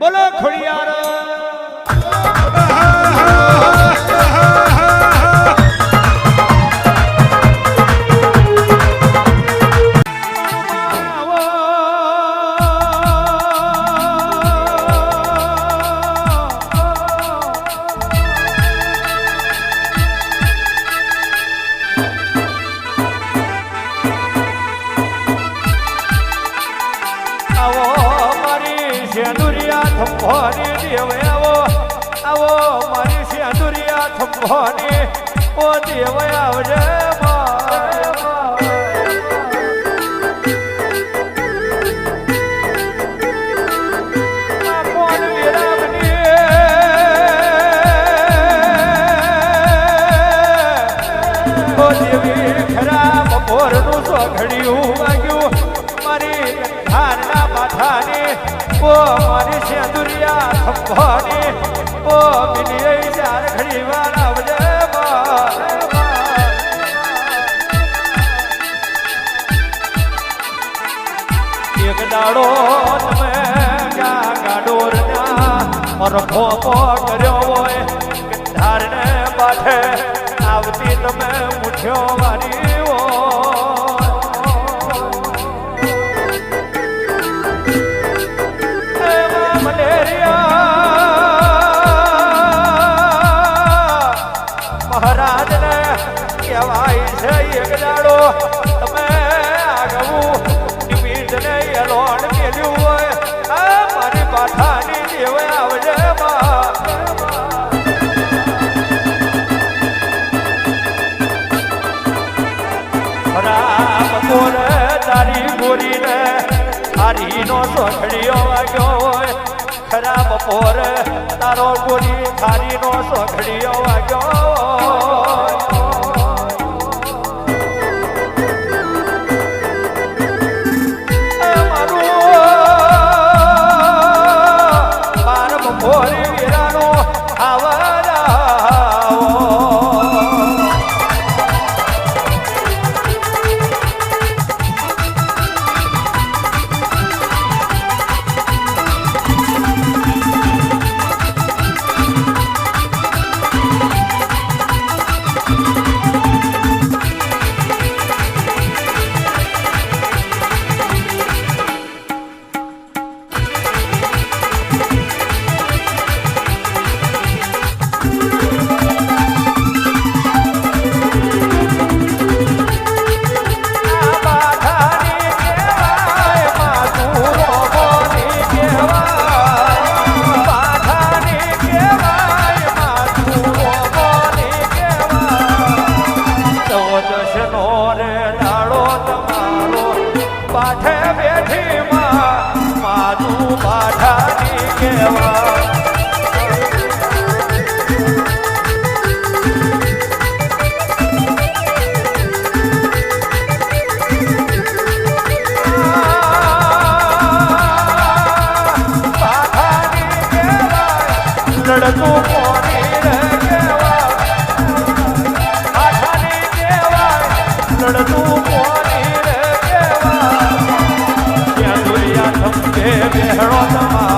બોલો ખોડિયાર. આવો મારી સેંદુરિયા થંભોની દેવ આવો આવો મારી સેંદુરિયા થંભોની ઓ દેવ આવજે સોઘડિયું વાગ્યું. મારી ધારના માથાની ઓ મારી સેંદુરિયા થંભાની ઓ મિલિયે ચાર ઘડી વાર આવજે એક દાડો તમે ક્યાં ગાડોરના રખો કર્યો હોય ધારને પાઠે આવતી તમે મુઠ્યો વારી હોય. છે એક દાડો તમે આગવું નિમિત્તને એલોણ મેલ્યું હોય, આ મારી પાઠાની દેવ આવજે તારી ગોરીને સોખડીઓ વાગ્યો. ભોરી વીરાનો આવરાવો. માધુ બાધાની બેહણો તમારો